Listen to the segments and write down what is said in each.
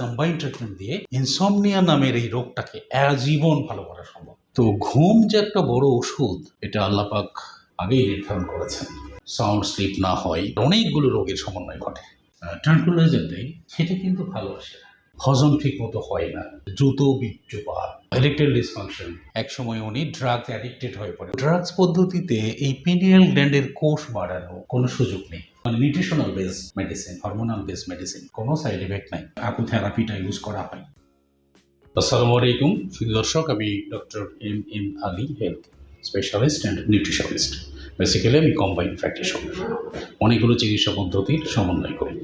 Combine treatment দিয়ে insomnia নামের এই রোগটাকে আজীবন ভালো করা সম্ভব। তো ঘুম যে একটা বড় ওষুধ, এটা আল্লাপাক আগেই নির্ধারণ করেছেন। সাউন্ড স্লিপ না হয়, অনেকগুলো রোগের সমন্বয় ঘটে। ট্রান্কুলাইজার দেয়, সেটা কিন্তু ভালো আসে হজম ঠিক মতো হয় না, দ্রুত বীর্যপাত ইলেকট্রিক ডিসফাংশন একসময় উনি ড্রাগস অ্যাডিক্টেড হয়ে পড়ে। ড্রাগস পদ্ধতিতে এই পিনিয়াল গ্ল্যান্ডের কোষ বাড়ানো কোনো সুযোগ নেই। Nutritional base medicine hormonal base medicine কোনো সাইড এফেক্ট নাই। আকু থেরাপিটা ইউজ করা হয়। আসসালামু আলাইকুম শুধু দর্শক, আমি doctor M M Ali health specialist and nutritionist basically আমি কম্বাইন প্র্যাকটিশনার অনেকগুলো চিকিৎসা পদ্ধতির সমন্বয় করি।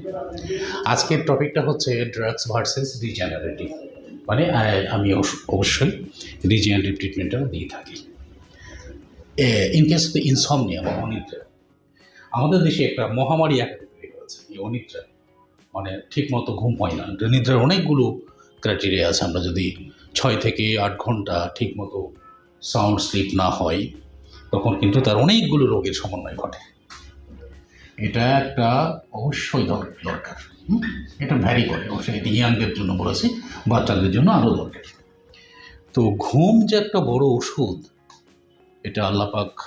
আজকের টপিকটা হচ্ছে ড্রাগস ভার্সেস রিজেনারেটিভ মানে আমি অবশ্য- অবশ্যই রিজেনারেটিভ ট্রিটমেন্টটা দিয়ে থাকি। ইন কেস অফ ইনসমনিয়া অনিদ্রা আমাদের দেশে একটা মহামারী আকারে তৈরি হয়েছে, এই অনিদ্রা। মানে ঠিক মতো ঘুম হয় না। নিদ্রার অনেকগুলো ক্রাইটেরিয়া আছে। আমরা যদি ছয় থেকে আট ঘণ্টা ঠিক মতো সাউন্ড স্লিপ না হয়, তখন কিন্তু তার অনেকগুলো রোগের সমন্বয় ঘটে। এটা একটা অবশ্যই দর- দরকার। এটা ভ্যারি করে। অবশ্যই এটি ইয়াংদের জন্য বলেছি, বাচ্চাদের জন্য আরও দরকার। তো ঘুম যে একটা বড় ওষুধ, এটা আল্লাপাক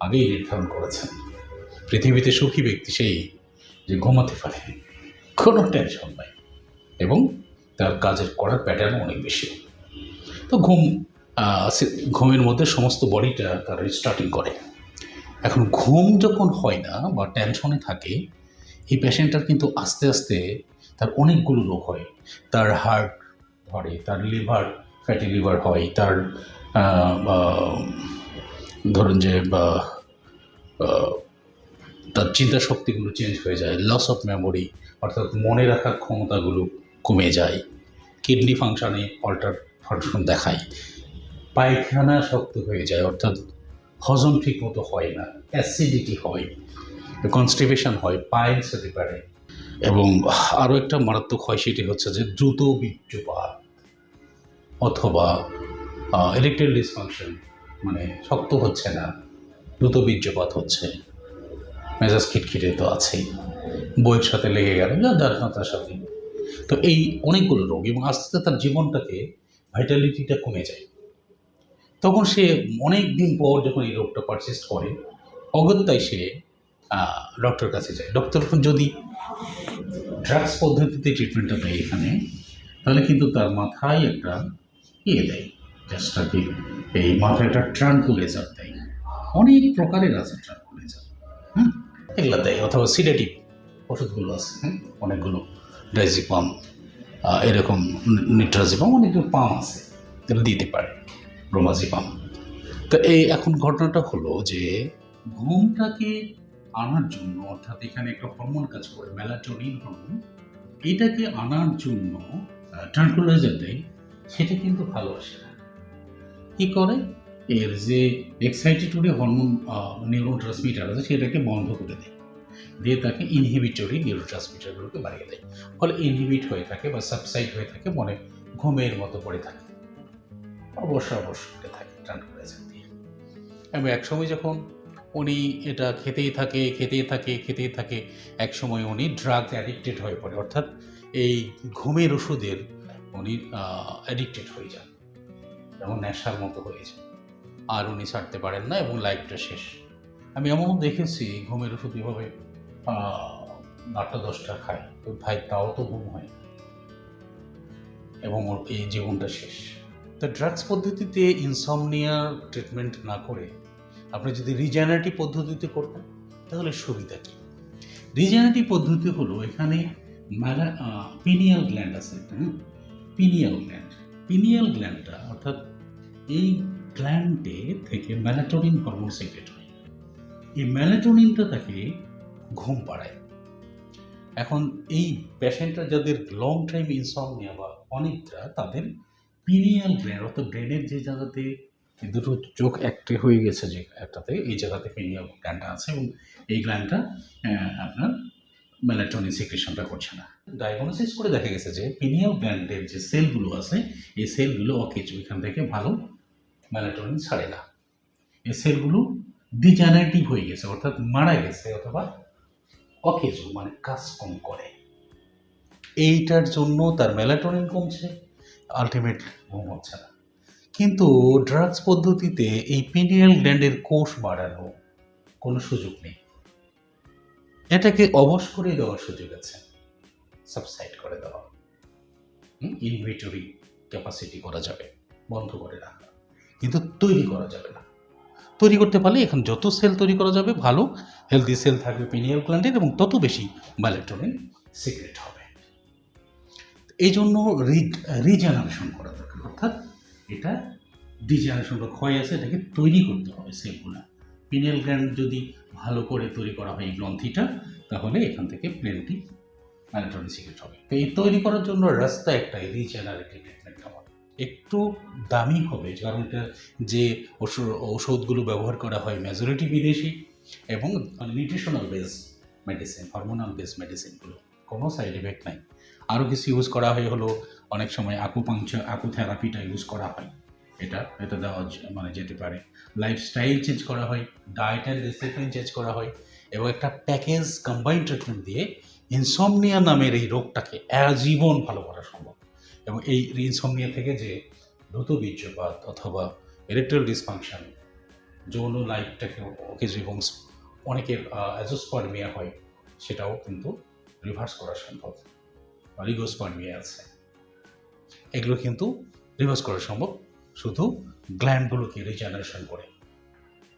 আগেই নির্ধারণ করেছেন। পৃথিবীতে সুখী ব্যক্তি সেই যে ঘুমাতে পারে কোনো টেনশন নাই। এবং তার কাজের করার প্যাটার্ন অনেক বেশি। তো ঘুম ঘুমের মধ্যে সমস্ত বডিটা তার স্টার্টিং করে। এখন ঘুম যখন হয় না বা টেনশনে থাকে এই পেশেন্টটার কিন্তু আস্তে আস্তে তার অনেকগুলো রোগ হয়। তার হার্ট ধরে তার লিভার ফ্যাটি লিভার হয় তার ধরুন যে বা, তার চিন্তা শক্তিগুলো চেঞ্জ হয়ে যায় লস অফ মেমোরি অর্থাৎ মনে রাখার ক্ষমতাগুলো কমে যায় কিডনি ফাংশানে অল্টার ফাংশন দেখায়, পায়খানা শক্ত হয়ে যায়, অর্থাৎ হজম ঠিক মতো হয় না অ্যাসিডিটি হয় কনস্টিপেশন হয় পাইলস হতে পারে, এবং আরও একটা মারাত্মক হয় সেটি হচ্ছে যে দ্রুত বীর্যপাত অথবা ইলেকট্রিক ডিসফাংশন মানে শক্ত হচ্ছে না, দ্রুত বীর্যপাত হচ্ছে। মেজাজ খিটখিটে তো আছেই। বইয়ের সাথে লেগে গেল যার সাথে। তো এই অনেকগুলো রোগ, এবং আস্তে আস্তে তার জীবনটাকে ভাইটালিটিটা কমে যায়। তখন সে অনেক দিন পর যখন এই রোগটা পারসিস্ট করে, অগত্যায় সে ডক্টর কাছে যায়। ডক্টর যদি ড্রাগস পদ্ধতিতে ট্রিটমেন্টটা দেয় এখানে, তাহলে কিন্তু তার মাথায় একটা ইয়ে দেয় জাস্ট আর কি এই মাথায় একটা ট্রানকুলেজার দেয়। অনেক প্রকারের আছে ট্রানকুলেজার হুম এগুলো দেয়, অথবা সিডেটিভ ওষুধগুলো আছে হ্যাঁ? অনেকগুলো ডাইজিপাম এরকম নিট্রাজিপাম অনেকগুলো পাম আছে, এগুলো দিতে পারে ব্রোমাজিপাম তো এই এখন ঘটনাটা হলো যে ঘুমটাকে আনার জন্য, অর্থাৎ এখানে একটা হরমোন কাজ করে মেলাটোনিন হরমোন এটাকে আনার জন্য ট্রানকুলাইজার দেয়, সেটা কিন্তু ভালোবাসে না। কী করে? এর যে এক্সাইটেটরি হরমোন নিউরো ট্রান্সমিটার আছে, সেটাকে বন্ধ করে দেয়। দিয়ে তাকে ইনহিবিটরি নিউরো ট্রান্সমিটারগুলোকে বাড়িয়ে দেয়। ফলে ইনহিবিট হয়ে থাকে বা সাবসাইড হয়ে থাকে, মনে ঘুমের মতো পড়ে থাকে। অবশ্য অবশ্য থাকে ট্রানকুলাইজার দিয়ে এবং একসময় যখন উনি এটা খেতেই থাকে খেতেই থাকে খেতেই থাকে, একসময় উনি ড্রাগ অ্যাডিক্টেড হয়ে পড়ে। অর্থাৎ এই ঘুমের ওষুধের উনি অ্যাডিক্টেড হয়ে যান। যেমন নেশার মতো হয়ে যায়। আর উনি ছাড়তে পারেন না এবং লাইফটা শেষ। আমি এমনও দেখেছি ঘুমের ওষুধ এভাবে আটটা, দশটা খায়। তো ভাই, তাও তো ঘুম হয় এবং ওর এই জীবনটা শেষ। তো ড্রাগস পদ্ধতিতে ইনসমনিয়ার ট্রিটমেন্ট না করে আপনি যদি রিজেনারেটিভ পদ্ধতিতে করতেন, তাহলে সুবিধা কী? রিজেনারেটিভ পদ্ধতি হলো এখানে ম্যালা পিনিয়াল গ্ল্যান্ড আছে হ্যাঁ? পিনিয়াল গ্ল্যান্ড পিনিয়াল গ্ল্যান্ডটা অর্থাৎ এই গ্ল্যান্ডে থেকে ম্যালাটোনিন হরমোন সিক্রেট হয়। এই ম্যালাটোনিনটা তাকে ঘুম পাড়ায়। এখন এই পেশেন্টরা যাদের লং টাইম ইনসমনিয়া বা অনিদ্রা, তাদের পিনিয়াল গ্ল্যান্ড অর্থাৎ ব্রেনের যে জায়গাতে দুটো চোখ একটে হয়ে গেছে যে একটাতে, এই জায়গাতে পিনিয়াল গ্ল্যান্ডটা আছে এবং এই গ্ল্যান্ডটা আপনার মেলাটোনিন সিক্রেশনটা করছে না। ডায়াগনোসিস করে দেখা গেছে যে পিনিয়াল গ্ল্যান্ডের যে সেলগুলো আছে, এই সেলগুলো অকেজু এখান থেকে ভালো মেলাটোনিন ছাড়ে না। এই সেলগুলো ডিজেনারেটিভ হয়ে গেছে, অর্থাৎ মারা গেছে অথবা অকেজু মানে কাজ কম করে। এইটার জন্য তার মেলাটোনিন কমছে আলটিমেট ঘুম হচ্ছে না। কিন্তু ড্রাগস পদ্ধতিতে এই পিনিয়াল গ্ল্যান্ডের কোষ বাড়ানো কোনো সুযোগ নেই। এটাকে অবশ করে দেওয়ার সুযোগ আছে। সাবসাইড করে দেওয়া। ইনভিটরি ক্যাপাসিটি করা যাবে। বন্ধ করে রাখা। কিন্তু তৈরি করা যাবে না। তৈরি করতে পারলে এখন যত সেল তৈরি করা যাবে, ভালো হেলদি সেল থাকবে পিনিয়াল গ্ল্যান্ডের এবং তত বেশি ম্যালেটোনিন সিক্রেট হবে। এই জন্য রিজেনারেশন করা দরকার। অর্থাৎ এটা ডিজেনারেশন বা ক্ষয় আছে, এটাকে তৈরি করতে হবে সেলগুলো পিনিয়াল গ্ল্যান্ড যদি ভালো করে তৈরি করা হয় এই গ্রন্থিটা, তাহলে এখান থেকে প্লেনটি ম্যালেটোনিন সিক্রেট হবে। তো এই তৈরি করার জন্য রাস্তা একটাই রিজেনারেটিভ ট্রিটমেন্ট নেওয়া একটু দামি হবে, কারণ এটা যে ওষুধ ওষুধগুলো ব্যবহার করা হয় মেজরিটি বিদেশি এবং nutritional base medicine hormonal base মেডিসিনগুলো কোনো সাইড এফেক্ট নাই। আরও কিছু ইউজ করা হয় হলো, অনেক সময় আকুপাংচার আকু থেরাপিটা ইউজ করা হয়। এটা এটা দেওয়া মানে যেতে পারে। লাইফস্টাইল চেঞ্জ করা হয় ডায়েট অ্যান্ড ডিসিপ্লিন চেঞ্জ করা হয় এবং একটা প্যাকেজ কম্বাইন্ড ট্রিটমেন্ট দিয়ে ইনসমনিয়া নামের এই রোগটাকে আজীবন ভালো করা সম্ভব। এবং এই ইনসমনিয়া থেকে যে দ্রুত বীর্যপাত অথবা ইলেকট্রাল ডিসফাংশন যৌন লাইফটাকে কিছু এবং অনেকের অ্যাজোস্পার্মিয়া হয়, সেটাও কিন্তু রিভার্স করা সম্ভব। অলিগোস্পার্মিয়া আছে। এগুলো কিন্তু রিভার্স করা সম্ভব, শুধু গ্ল্যান্ডগুলোকে রিজেনারেশন করে।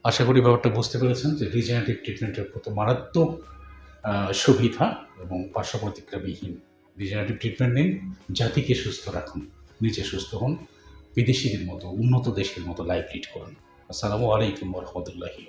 আশা করি ব্যাপারটা বুঝতে পেরেছেন যে রিজেনারেটিভ ট্রিটমেন্টের কত মারাত্মক সুবিধা এবং পার্শ্ব রিজেনারেটিভ ট্রিটমেন্ট নিন, জাতিকে সুস্থ রাখুন, নিজে সুস্থ হন, বিদেশিদের মতো, উন্নত দেশের মতো লাইফ লিড করুন। আসসালামু আলাইকুম রহমতুল্লাহি